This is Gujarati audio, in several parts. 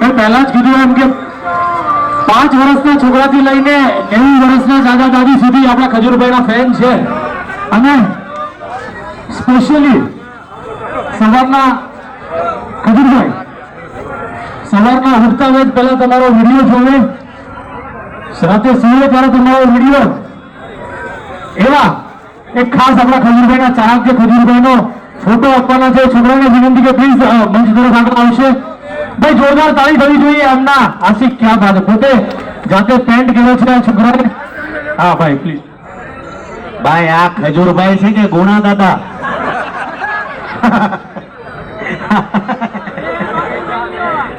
મેં પહેલા જ કીધું એમ કે પાંચ વર્ષના છોકરાથી લઈને નેવું વર્ષના દાદા દાદી સુધી આપણા ખજૂરભાઈના ફેન છે. અને સ્પેશિયલી સવારના ખજૂરભાઈ, સવારના ઉઠતા વેજ પહેલા તમારો વીડિયો જોવે. રાતે સૂર્ય ત્યારે તમારો વીડિયો. એવા એક ખાસ આપણા ખજૂરભાઈના ચાહક છે ખજૂરભાઈનો ફોટો આપવાના છે. છોકરાને વિનંતી કે પ્લીઝ મંચ તરફ આગળ આવશે. ભાઈ, જોરદાર તાળી થવી જોઈએ એમના. આશિક ક્યાં બાત પોતે જાતે પેન્ટ કર્યો છે, આ છોકરાને. હા, ભાઈ પ્લીઝ ભાઈ, આ ખજૂરભાઈ છે કે ગુણા દાદા?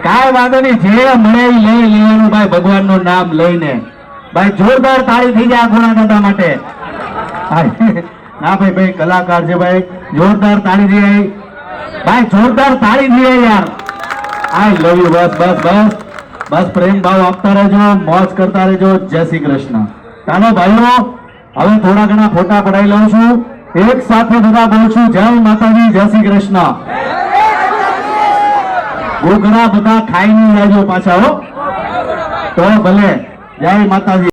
કાંઈ વાંધો નહીં, જે મળે લઈ લેવાનું ભાઈ, ભગવાનનું નામ લઈને. ભાઈ, જોરદાર તાળી થઈ જાય ગુણા દાદા માટે. ના ભાઈ ભાઈ, કલાકાર છે ભાઈ. જોરદાર તાળી થઈ ભાઈ, જોરદાર તાળી થઈ યાર. આઈ લવ યુ, બસ બસ બસ. બસ પ્રેમ ભાવ આપતા રહેજો, મોજ કરતા રહેજો. જય શ્રી કૃષ્ણ. ચાલો ભાઈઓ, હવે થોડા ઘણા ફોટા પડાવી લઉં છું. એક સાથે બધા બોલું છું, જય માતાજી, જય શ્રી કૃષ્ણ. ઘણા બધા ખાઈ નહીં જાજો પાછા, હો. તો ભલે. જય માતાજી.